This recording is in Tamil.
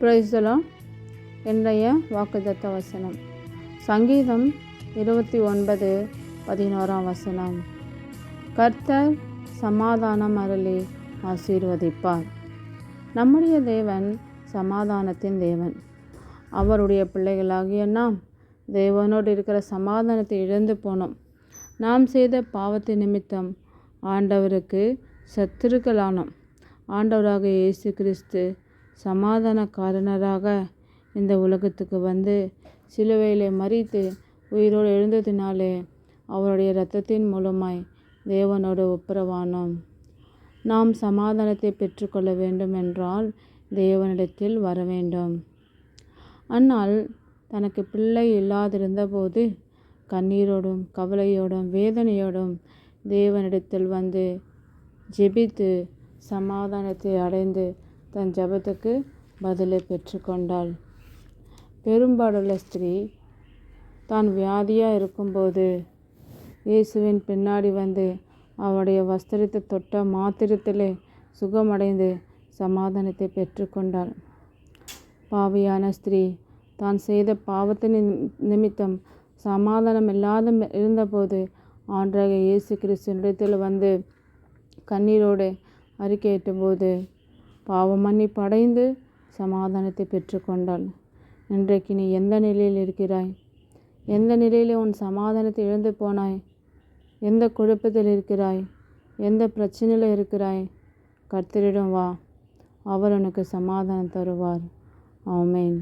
பிரைசலாம் இன்றைய வாக்குதத்த வசனம். சங்கீதம் இருபத்தி ஒன்பது பதினோராம் வசனம். கர்த்தர் சமாதானம் அருளி ஆசீர்வதிப்பார். நம்முடைய தேவன் சமாதானத்தின் தேவன். அவருடைய பிள்ளைகளாகிய நாம் தேவனோடு இருக்கிற சமாதானத்தை இழந்து போனோம். நாம் செய்த பாவத்து நிமித்தம் ஆண்டவருக்கு சத்துருக்களானோம். ஆண்டவராக இயேசு கிறிஸ்து சமாதானக்காரனராக இந்த உலகத்துக்கு வந்து சிலுவையிலே மறித்து உயிரோடு எழுந்ததினாலே அவருடைய இரத்தத்தின் மூலமாய் தேவனோடு ஒப்புரவானோம். நாம் சமாதானத்தை பெற்றுக்கொள்ள வேண்டும் என்றால் தேவனிடத்தில் வர வேண்டும் ஆனால் தனக்கு பிள்ளை இல்லாதிருந்தபோது கண்ணீரோடும் கவலையோடும் வேதனையோடும் தேவனிடத்தில் வந்து ஜெபித்து சமாதானத்தை அடைந்து தன் ஜபத்துக்கு பதிலை பெற்றுக்கொண்டாள். பெரும்பாடுள்ள ஸ்திரீ தான் வியாதியாக இருக்கும்போது இயேசுவின் பின்னாடி வந்து அவருடைய வஸ்திரத்தை தொட்ட மாத்திரத்திலே சுகமடைந்து சமாதானத்தை பெற்றுக்கொண்டாள். பாவியான ஸ்திரீ தான் செய்த பாவத்தின் நிமித்தம் சமாதானம் இல்லாத இருந்தபோது ஆண்டாக இயேசு கிறிஸ்து இடத்தில் வந்து கண்ணீரோடு அறிக்கையிட்டபோது பாவ மன்னிப்பு அடைந்து சமாதானத்தை பெற்றுக்கொண்டாள். இன்றைக்கு நீ எந்த நிலையில் இருக்கிறாய்? எந்த நிலையில் உன் சமாதானத்தை இழந்து போனாய்? எந்த குழப்பத்தில் இருக்கிறாய்? எந்த பிரச்சனையில் இருக்கிறாய்? கர்த்தரிடம் வா அவர் உனக்கு சமாதானம் தருவார். ஆமேன்.